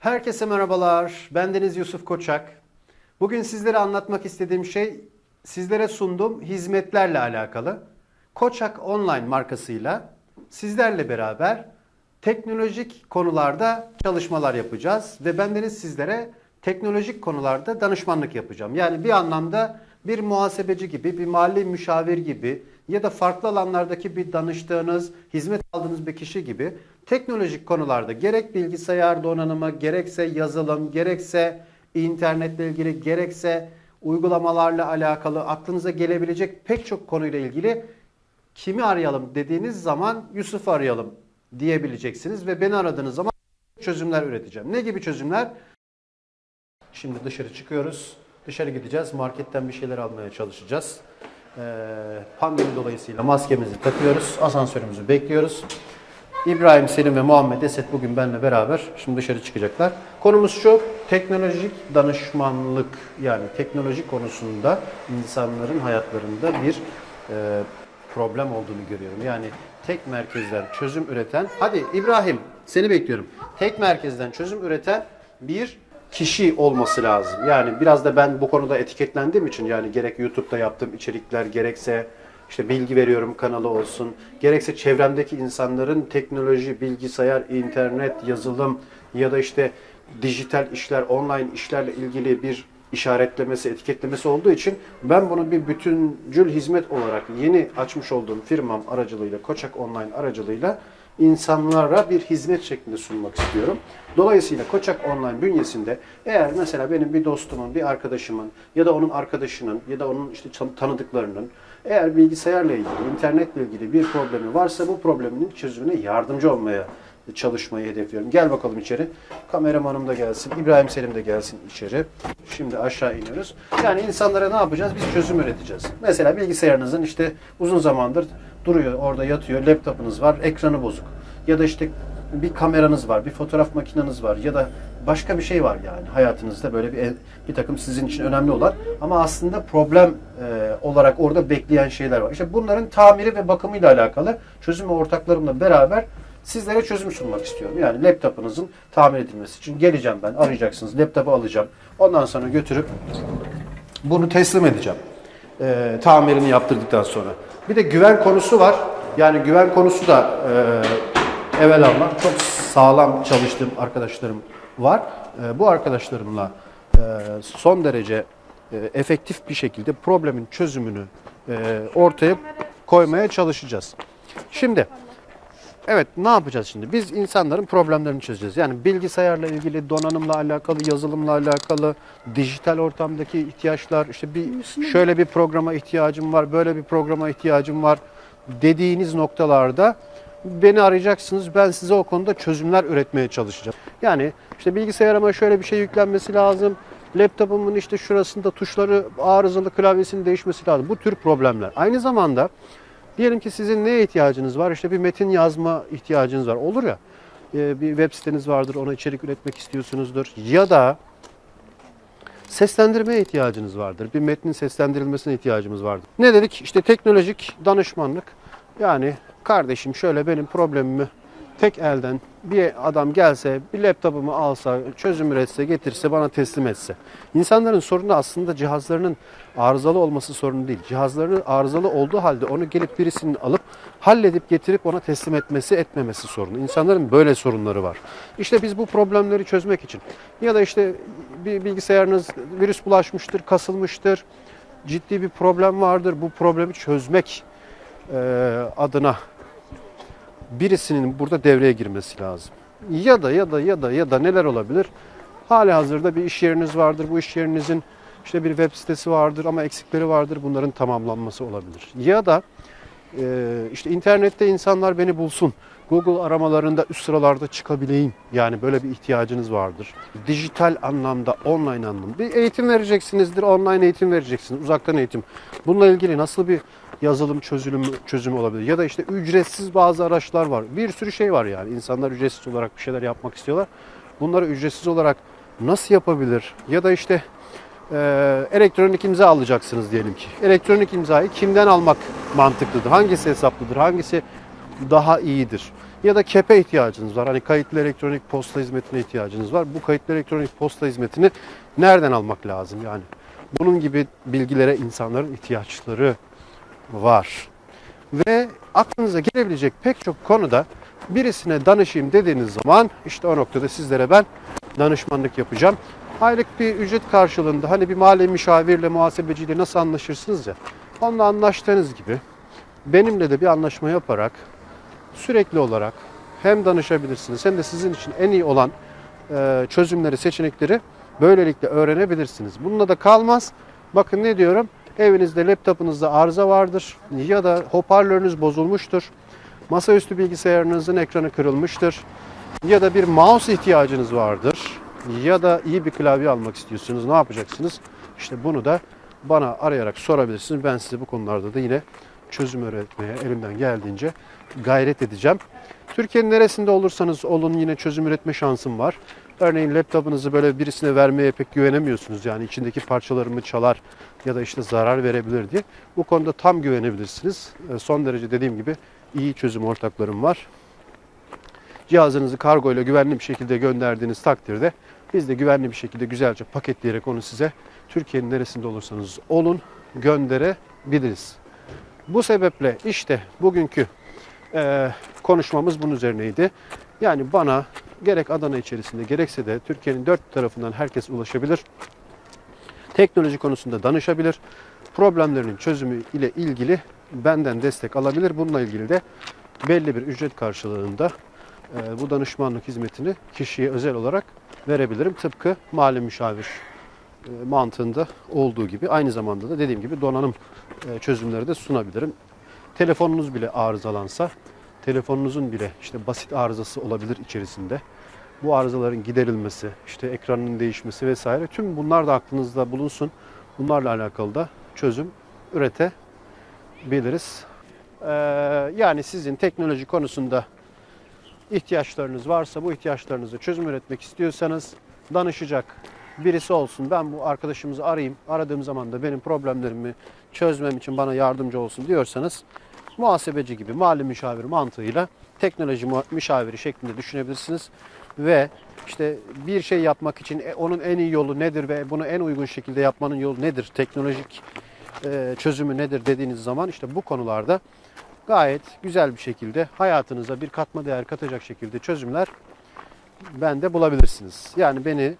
Herkese merhabalar. Ben Deniz Yusuf Koçak. Bugün sizlere anlatmak istediğim şey sizlere sunduğum hizmetlerle alakalı. Koçak Online markasıyla sizlerle beraber teknolojik konularda çalışmalar yapacağız ve bendeniz sizlere teknolojik konularda danışmanlık yapacağım. Yani bir anlamda bir muhasebeci gibi, bir mali müşavir gibi ya da farklı alanlardaki bir danıştığınız, hizmet aldığınız bir kişi gibi teknolojik konularda gerek bilgisayar donanımı, gerekse yazılım, gerekse internetle ilgili, gerekse uygulamalarla alakalı aklınıza gelebilecek pek çok konuyla ilgili kimi arayalım dediğiniz zaman Yusuf'u arayalım diyebileceksiniz ve beni aradığınız zaman çözümler üreteceğim. Ne gibi çözümler? Şimdi dışarı çıkıyoruz. Dışarı gideceğiz. Marketten bir şeyler almaya çalışacağız. Ee, pandemi dolayısıyla maskemizi takıyoruz. Asansörümüzü bekliyoruz. İbrahim, Selim ve Muhammed Esed bugün benimle beraber şimdi dışarı çıkacaklar. Konumuz şu, teknolojik danışmanlık yani teknoloji konusunda insanların hayatlarında bir e, problem olduğunu görüyorum. Yani tek merkezden çözüm üreten, hadi İbrahim seni bekliyorum. Tek merkezden çözüm üreten bir kişi olması lazım. Yani biraz da ben bu konuda etiketlendiğim için yani gerek YouTube'da yaptığım içerikler gerekse işte bilgi veriyorum kanalı olsun. Gerekse çevremdeki insanların teknoloji, bilgisayar, internet, yazılım ya da işte dijital işler, online işlerle ilgili bir işaretlemesi, etiketlemesi olduğu için ben bunu bir bütüncül hizmet olarak yeni açmış olduğum firmam aracılığıyla, Koçak Online aracılığıyla insanlara bir hizmet şeklinde sunmak istiyorum. Dolayısıyla Koçak Online bünyesinde eğer mesela benim bir dostumun, bir arkadaşımın ya da onun arkadaşının ya da onun işte tanıdıklarının eğer bilgisayarla ilgili, internetle ilgili bir problemi varsa bu probleminin çözümüne yardımcı olmaya çalışmayı hedefliyorum. Gel bakalım içeri. Kameramanım da gelsin. İbrahim Selim de gelsin içeri. Şimdi aşağı iniyoruz. Yani insanlara ne yapacağız? Biz çözüm üreteceğiz. Mesela bilgisayarınızın işte uzun zamandır duruyor, orada yatıyor. Laptopunuz var, ekranı bozuk. Ya da işte bir kameranız var, bir fotoğraf makineniz var ya da başka bir şey var yani hayatınızda böyle bir bir takım sizin için önemli olan ama aslında problem e, olarak orada bekleyen şeyler var. İşte bunların tamiri ve bakımıyla alakalı çözüm ortaklarımla beraber sizlere çözüm sunmak istiyorum. Yani laptopunuzun tamir edilmesi için geleceğim ben, arayacaksınız, laptopu alacağım. Ondan sonra götürüp bunu teslim edeceğim. E, tamirini yaptırdıktan sonra. Bir de güven konusu var. Yani güven konusu da e, evvel almak çok sağlam çalıştığım arkadaşlarım var. E, bu arkadaşlarımla e, son derece e, efektif bir şekilde problemin çözümünü e, ortaya koymaya çalışacağız. Şimdi Evet ne yapacağız şimdi? Biz insanların problemlerini çözeceğiz. Yani bilgisayarla ilgili, donanımla alakalı, yazılımla alakalı, dijital ortamdaki ihtiyaçlar, işte bir şöyle bir programa ihtiyacım var, böyle bir programa ihtiyacım var dediğiniz noktalarda beni arayacaksınız. Ben size o konuda çözümler üretmeye çalışacağım. Yani işte bilgisayarıma şöyle bir şey yüklenmesi lazım. Laptopumun işte şurasında tuşları arızalı klavyesinin değişmesi lazım. Bu tür problemler. Aynı zamanda Diyelim ki sizin neye ihtiyacınız var? İşte bir metin yazma ihtiyacınız var. Olur ya e, bir web siteniz vardır ona içerik üretmek istiyorsunuzdur. Ya da seslendirmeye ihtiyacınız vardır. Bir metnin seslendirilmesine ihtiyacımız vardır. Ne dedik? İşte teknolojik danışmanlık. Yani kardeşim şöyle benim problemimi tek elden bir adam gelse, bir laptopumu alsa, çözüm üretse, getirse, bana teslim etse. İnsanların sorunu aslında cihazlarının arızalı olması sorunu değil. Cihazlarının arızalı olduğu halde onu gelip birisinin alıp halledip getirip ona teslim etmesi, etmemesi sorunu. İnsanların böyle sorunları var. İşte biz bu problemleri çözmek için ya da işte bir bilgisayarınız virüs bulaşmıştır, kasılmıştır, ciddi bir problem vardır. Bu problemi çözmek adına birisinin burada devreye girmesi lazım. Ya da ya da ya da ya da neler olabilir? Hali hazırda bir iş yeriniz vardır. Bu iş yerinizin işte bir web sitesi vardır ama eksikleri vardır. Bunların tamamlanması olabilir. Ya da e, işte internette insanlar beni bulsun. Google aramalarında üst sıralarda çıkabileyim. Yani böyle bir ihtiyacınız vardır. Dijital anlamda, online anlamda bir eğitim vereceksinizdir. Online eğitim vereceksiniz. Uzaktan eğitim. Bununla ilgili nasıl bir yazılım çözülümü çözümü olabilir. Ya da işte ücretsiz bazı araçlar var. Bir sürü şey var yani. İnsanlar ücretsiz olarak bir şeyler yapmak istiyorlar. Bunları ücretsiz olarak nasıl yapabilir? Ya da işte e, elektronik imza alacaksınız diyelim ki. Elektronik imzayı kimden almak mantıklıdır? Hangisi hesaplıdır? Hangisi daha iyidir? Ya da kepe ihtiyacınız var. Hani kayıtlı elektronik posta hizmetine ihtiyacınız var. Bu kayıtlı elektronik posta hizmetini nereden almak lazım? Yani bunun gibi bilgilere insanların ihtiyaçları var. Ve aklınıza gelebilecek pek çok konuda birisine danışayım dediğiniz zaman işte o noktada sizlere ben danışmanlık yapacağım. Aylık bir ücret karşılığında hani bir mali müşavirle, muhasebeciyle nasıl anlaşırsınız ya. Onunla anlaştığınız gibi benimle de bir anlaşma yaparak sürekli olarak hem danışabilirsiniz hem de sizin için en iyi olan e, çözümleri, seçenekleri böylelikle öğrenebilirsiniz. Bununla da kalmaz. Bakın ne diyorum? Evinizde, laptopunuzda arıza vardır ya da hoparlörünüz bozulmuştur. Masaüstü bilgisayarınızın ekranı kırılmıştır. Ya da bir mouse ihtiyacınız vardır. Ya da iyi bir klavye almak istiyorsunuz. Ne yapacaksınız? İşte bunu da bana arayarak sorabilirsiniz. Ben size bu konularda da yine çözüm üretmeye elimden geldiğince gayret edeceğim. Türkiye'nin neresinde olursanız olun yine çözüm üretme şansım var. Örneğin laptopunuzu böyle birisine vermeye pek güvenemiyorsunuz. Yani içindeki parçalarımı çalar ya da işte zarar verebilir diye. Bu konuda tam güvenebilirsiniz. E, Son derece dediğim gibi iyi çözüm ortaklarım var. Cihazınızı kargo ile güvenli bir şekilde gönderdiğiniz takdirde biz de güvenli bir şekilde güzelce paketleyerek onu size Türkiye'nin neresinde olursanız olun gönderebiliriz. Bu sebeple işte bugünkü e, konuşmamız bunun üzerineydi. Yani bana gerek Adana içerisinde gerekse de Türkiye'nin dört tarafından herkes ulaşabilir. Teknoloji konusunda danışabilir. Problemlerinin çözümü ile ilgili benden destek alabilir. Bununla ilgili de belli bir ücret karşılığında e, bu danışmanlık hizmetini kişiye özel olarak verebilirim. Tıpkı mali müşavir e, mantığında olduğu gibi aynı zamanda da dediğim gibi donanım e, çözümleri de sunabilirim. Telefonunuz bile arızalansa, telefonunuzun bile işte basit arızası olabilir içerisinde. Bu arızaların giderilmesi, işte ekranın değişmesi vesaire tüm bunlar da aklınızda bulunsun. Bunlarla alakalı da çözüm üretebiliriz. Ee, yani sizin teknoloji konusunda ihtiyaçlarınız varsa bu ihtiyaçlarınızı çözüm üretmek istiyorsanız danışacak birisi olsun. Ben bu arkadaşımızı arayayım. Aradığım zaman da benim problemlerimi çözmem için bana yardımcı olsun diyorsanız muhasebeci gibi mali müşavir mantığıyla teknoloji müşaviri şeklinde düşünebilirsiniz. Ve işte bir şey yapmak için e, onun en iyi yolu nedir ve bunu en uygun şekilde yapmanın yolu nedir? Teknolojik e, çözümü nedir dediğiniz zaman işte bu konularda gayet güzel bir şekilde hayatınıza bir katma değer katacak şekilde çözümler bende bulabilirsiniz. Yani beni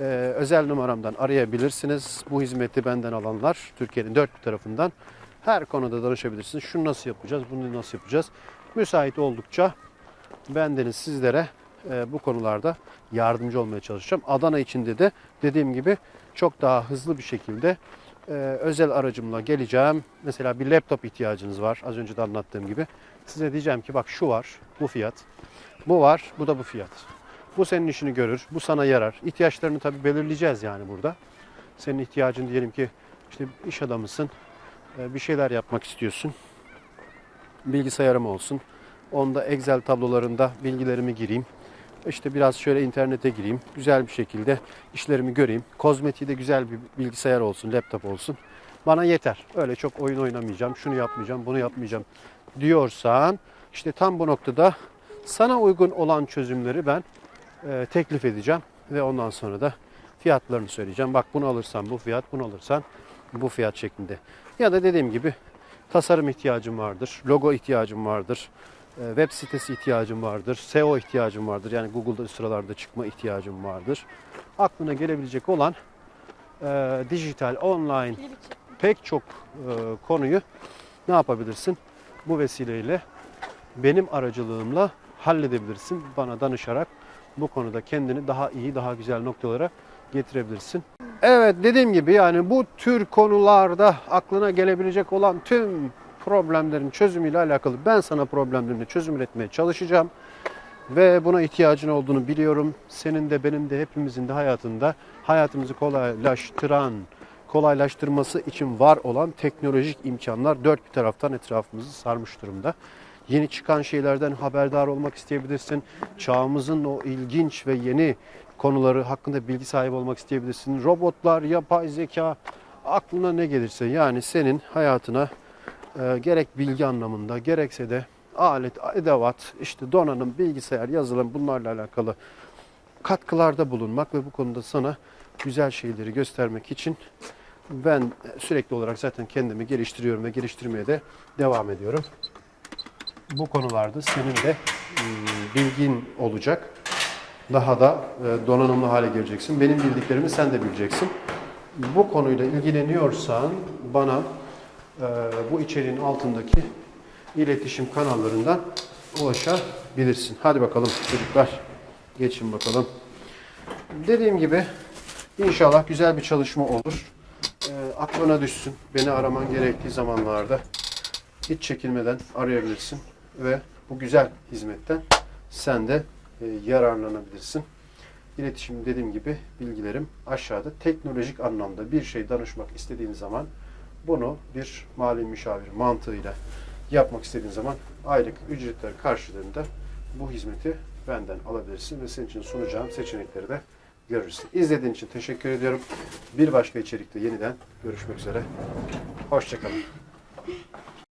e, özel numaramdan arayabilirsiniz. Bu hizmeti benden alanlar Türkiye'nin dört bir tarafından her konuda danışabilirsiniz. Şunu nasıl yapacağız, bunu nasıl yapacağız? Müsait oldukça bendeniz sizlere e, bu konularda yardımcı olmaya çalışacağım. Adana içinde de dediğim gibi çok daha hızlı bir şekilde e, özel aracımla geleceğim. Mesela bir laptop ihtiyacınız var. Az önce de anlattığım gibi. Size diyeceğim ki bak şu var, bu fiyat. Bu var, bu da bu fiyat. Bu senin işini görür, bu sana yarar. İhtiyaçlarını tabii belirleyeceğiz yani burada. Senin ihtiyacın diyelim ki işte iş adamısın, e, bir şeyler yapmak istiyorsun. Bilgisayarım olsun. Onda Excel tablolarında bilgilerimi gireyim. İşte biraz şöyle internete gireyim. Güzel bir şekilde işlerimi göreyim. Kozmetiği de güzel bir bilgisayar olsun, laptop olsun. Bana yeter. Öyle çok oyun oynamayacağım, şunu yapmayacağım, bunu yapmayacağım diyorsan işte tam bu noktada sana uygun olan çözümleri ben e, teklif edeceğim ve ondan sonra da fiyatlarını söyleyeceğim. Bak bunu alırsan bu fiyat, bunu alırsan bu fiyat şeklinde. Ya da dediğim gibi tasarım ihtiyacım vardır, logo ihtiyacım vardır, e, web sitesi ihtiyacım vardır, SEO ihtiyacım vardır. Yani Google'da sıralarda çıkma ihtiyacım vardır. Aklına gelebilecek olan e, dijital, online pek çok e, konuyu ne yapabilirsin? Bu vesileyle benim aracılığımla halledebilirsin. Bana danışarak bu konuda kendini daha iyi, daha güzel noktalara getirebilirsin. Evet dediğim gibi yani bu tür konularda aklına gelebilecek olan tüm problemlerin çözümüyle alakalı ben sana problemlerini çözüm üretmeye çalışacağım. Ve buna ihtiyacın olduğunu biliyorum. Senin de benim de hepimizin de hayatında hayatımızı kolaylaştıran, kolaylaştırması için var olan teknolojik imkanlar dört bir taraftan etrafımızı sarmış durumda. Yeni çıkan şeylerden haberdar olmak isteyebilirsin. Çağımızın o ilginç ve yeni konuları hakkında bilgi sahibi olmak isteyebilirsin. Robotlar, yapay zeka, aklına ne gelirse yani senin hayatına e, gerek bilgi anlamında gerekse de alet, edevat, işte donanım, bilgisayar, yazılım bunlarla alakalı katkılarda bulunmak ve bu konuda sana güzel şeyleri göstermek için ben sürekli olarak zaten kendimi geliştiriyorum ve geliştirmeye de devam ediyorum. Bu konularda senin de mm, bilgin olacak. Daha da e, donanımlı hale geleceksin. Benim bildiklerimi sen de bileceksin. Bu konuyla ilgileniyorsan bana e, bu içeriğin altındaki iletişim kanallarından ulaşabilirsin. Hadi bakalım çocuklar. Geçin bakalım. Dediğim gibi inşallah güzel bir çalışma olur. E, aklına düşsün. Beni araman gerektiği zamanlarda hiç çekinmeden arayabilirsin ve bu güzel hizmetten sen de e, yararlanabilirsin. İletişim dediğim gibi bilgilerim aşağıda. Teknolojik anlamda bir şey danışmak istediğin zaman bunu bir mali müşavir mantığıyla yapmak istediğin zaman aylık ücretler karşılığında bu hizmeti benden alabilirsin ve senin için sunacağım seçenekleri de görürsün. İzlediğin için teşekkür ediyorum. Bir başka içerikte yeniden görüşmek üzere. Hoşçakalın.